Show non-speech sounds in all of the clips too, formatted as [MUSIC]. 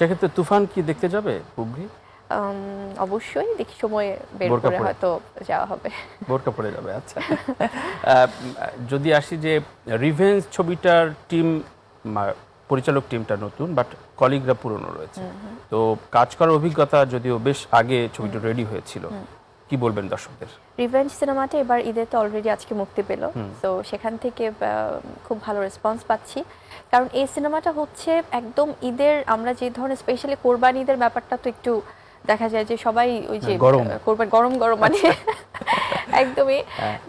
সেক্ষেত্রে তুফান কি দেখতে যাবে হুগলি? অবশ্যই দেখি সময় বের করে হয়তো যাওয়া হবে। বোরকা পড়ে যাবে আচ্ছা। যদি আসি যে রিভেঞ্জ ছবিটার টিম পরিচালক টিমটা নতুন বাট কলিগরা পুরনো রয়েছে। তো কাজ করার অভিজ্ঞতা যদিও বেশ আগে ছবিটা রেডি হয়েছিল। কি বলবেন দর্শকদের? রিভেঞ্জ সিনেমাটা এবার ঈদে তো অলরেডি আজকে মুক্তি পেল। তো সেখান থেকে খুব ভালো রেসপন্স পাচ্ছি। কারণ এই সিনেমাটা হচ্ছে একদম ঈদের আমরা যে ধরনের স্পেশালি কোরবান ঈদের ব্যাপারটা তো একটু দেখা যায় যে সবাই ওই যে গরম। কোরবান গরম গরম মানে [LAUGHS] একদমই।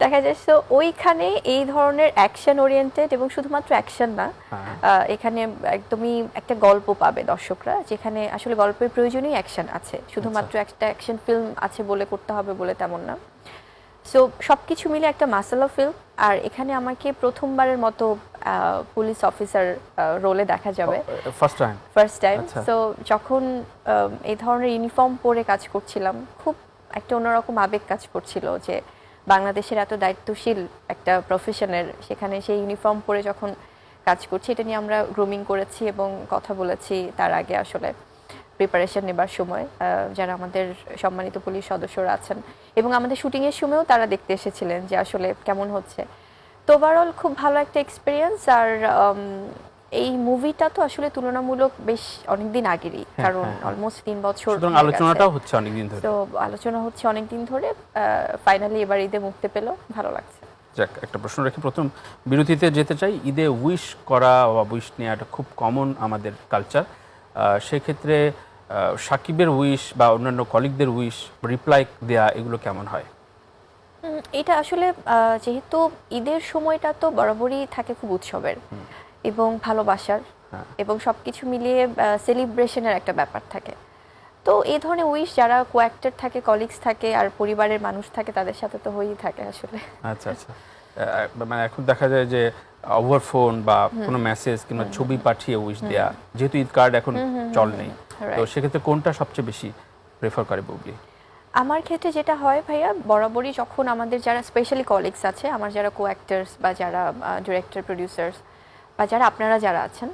দেখা যায় তো ওইখানে এই ধরনের অ্যাকশন ওরিয়েন্টেড এবং শুধুমাত্র অ্যাকশন না হ্যাঁ। এখানে একদমই একটা গল্প পাবে দর্শকরা যেখানে আসলে গল্পের প্রয়োজনীয় অ্যাকশন আছে। শুধুমাত্র একটা অ্যাকশন ফিল্ম আছে বলে করতে হবে বলে তেমন না। সো সবকিছু মিলে একটা মাসালা ফিল্ম আর এখানে আমাকে প্রথমবারের মতো পুলিশ অফিসার রোলে দেখা যাবে। ফার্স্ট টাইম ফার্স্ট টাইম আচ্ছা। সো যখন এই ধরনের ইউনিফর্ম পরে কাজ করছিলাম খুব একটা অন্যরকম আবেগ কাজ করছিল যে বাংলাদেশের এত দায়িত্বশীল একটা প্রফেশনের সেখানে সেই ইউনিফর্ম পরে যখন কাজ করছি, এটা নিয়ে আমরা গ্রুমিং করেছি এবং কথা বলেছি তার আগে আসলে প্রিপারেশন নেবার সময় যারা আমাদের সম্মানিত পুলিশ সদস্যরা আছেন এবং আমাদের শুটিংয়ের সময়ও তারা দেখতে এসেছিলেন যে আসলে কেমন হচ্ছে। তো ওভারঅল খুব ভালো একটা এক্সপিরিয়েন্স আর এই মুভিটা তো আসলে তুলনামূলক বেশ অনেকদিন আগেরই কারণ হ্যাঁ, হ্যাঁ। অলমোস্ট তিন বছর আলোচনাটাও হচ্ছে অনেকদিন ধরে। তো আলোচনা হচ্ছে অনেকদিন ধরে ফাইনালি এবার ঈদে মুক্তি পেল ভালো লাগছে। যাক একটা প্রশ্ন রেখে প্রথম বিরতিতে যেতে চাই। ঈদে উইশ করা বা উইশ নেওয়াটা খুব কমন আমাদের কালচার সেক্ষেত্রে সাকিবের উইশ বা অন্যান্য কলিগদের উইশ রিপ্লাই দেয়া এগুলো কেমন হয়? এটা আসলে যেহেতু ঈদের সময়টা তো বরাবরই থাকে খুব উৎসবের। এবং ভালোবাসার হ্যাঁ। এবং সবকিছু মিলিয়ে সেলিব্রেশনের একটা ব্যাপার থাকে। তো এই ধরনের উইশ যারা কোয়াক্টার থাকে কলিগস থাকে আর পরিবারের মানুষ থাকে তাদের সাথে তো হয়েই থাকে আসলে। আচ্ছা আচ্ছা। মানে এখন দেখা যায় যে ওভার ফোন বা কোনো মেসেজ কিংবা ছবি পাঠিয়ে উইশ দেয়া যেহেতু ঈদ কার্ড এখন চল নেই। তো সেক্ষেত্রে কোনটা সবচেয়ে বেশি প্রেফার করে বুবলি? আমার ক্ষেত্রে যেটা হয় ভাইয়া বরাবরই যখন আমাদের যারা স্পেশালি কলিগস আছে আমার যারা কো অ্যাক্টার্স বা যারা ডিরেক্টর প্রডিউসার্স বা যারা আপনারা যারা আছেন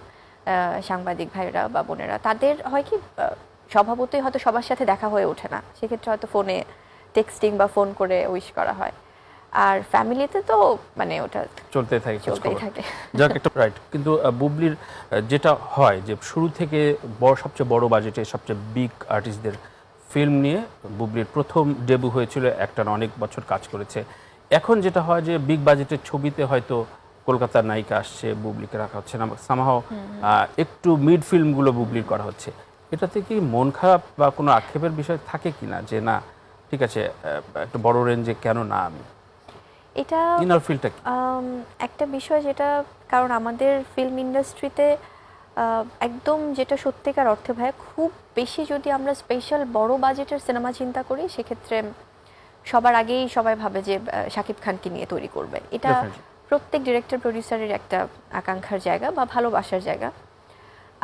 সাংবাদিক ভাইরা বা বোনেরা তাদের হয় কি স্বভাবতই হয়তো সবার সাথে দেখা হয়ে ওঠে না। সেক্ষেত্রে হয়তো ফোনে টেক্সটিং বা ফোন করে উইশ করা হয়। আর ফ্যামিলিতে তো মানে ওটা চলতে থাকে চলতেই থাকে। যাক একটা রাইট কিন্তু বুবলির যেটা হয় যে শুরু থেকে বড় সবচেয়ে বড় বাজেটে সবচেয়ে বিগ আর্টিস্টদের ফিল্ম নিয়ে বুবলির প্রথম ডেবু হয়েছিল একটা অনেক বছর কাজ করেছে। এখন যেটা হয় যে বিগ বাজেটের ছবিতে হয়তো কলকাতার নায়িকা আসছে বুবলিকে রাখা হচ্ছে না সামাহাও একটু মিড ফিল্মগুলো বুবলির করা হচ্ছে। এটাতে কি মন খারাপ বা কোনো আক্ষেপের বিষয় থাকে কিনা যে না ঠিক আছে একটা বড় রেঞ্জে কেন না আমি? এটা ইনার ফিলটা কি? একটা বিষয় যেটা কারণ আমাদের ফিল্ম ইন্ডাস্ট্রিতে একদম যেটা সত্যিকার অর্থে ভাই খুব বেশি যদি আমরা স্পেশাল বড় বাজেটের সিনেমা চিন্তা করি সেক্ষেত্রে সবার আগেই সবাই ভাবে যে শাকিব খানকে নিয়ে তৈরি করবে। এটা. প্রত্যেক ডিরেক্টর প্রডিউসারের একটা আকাঙ্ক্ষার জায়গা বা ভালোবাসার জায়গা।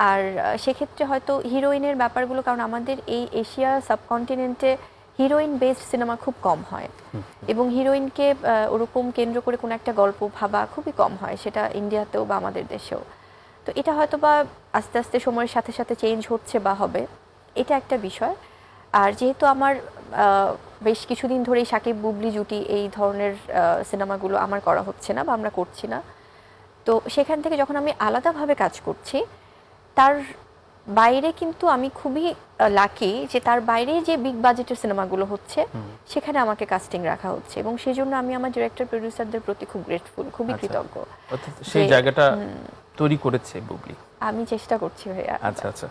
আর সেক্ষেত্রে হয়তো হিরোইনের ব্যাপারগুলো কারণ আমাদের এই এশিয়া সাবকন্টিনেন্টে হিরোইন বেসড সিনেমা খুব কম হয়। এবং হিরোইনকে ওরকম কেন্দ্র করে কোনো একটা গল্প ভাবা খুবই কম হয় সেটা ইন্ডিয়াতেও বা আমাদের দেশেও। তো এটা হয়তো বা আস্তে আস্তে সময়ের সাথে সাথে চেঞ্জ হচ্ছে বা হবে এটা একটা বিষয়। আর যেহেতু আমার বেশ কিছুদিন ধরেই সাকিব বুবলি জুটি এই ধরনের সিনেমাগুলো আমার করা হচ্ছে না বা আমরা করছি না। তো সেখান থেকে যখন আমি আলাদাভাবে কাজ করছি তার বাইরে কিন্তু আমি খুবই লাকি যে তার বাইরে যে বিগ বাজেটের সিনেমাগুলো হচ্ছে সেখানে আমাকে কাস্টিং রাখা হচ্ছে এবং সেই জন্য আমি আমার ডিরেক্টর প্রডিউসারদের প্রতি খুব গ্রেটফুল খুবই আচ্ছা। কৃতজ্ঞ সেই জায়গাটা তৈরি করেছে বুবলি। আমি চেষ্টা করছি ভাইয়া। আচ্ছা আচ্ছা।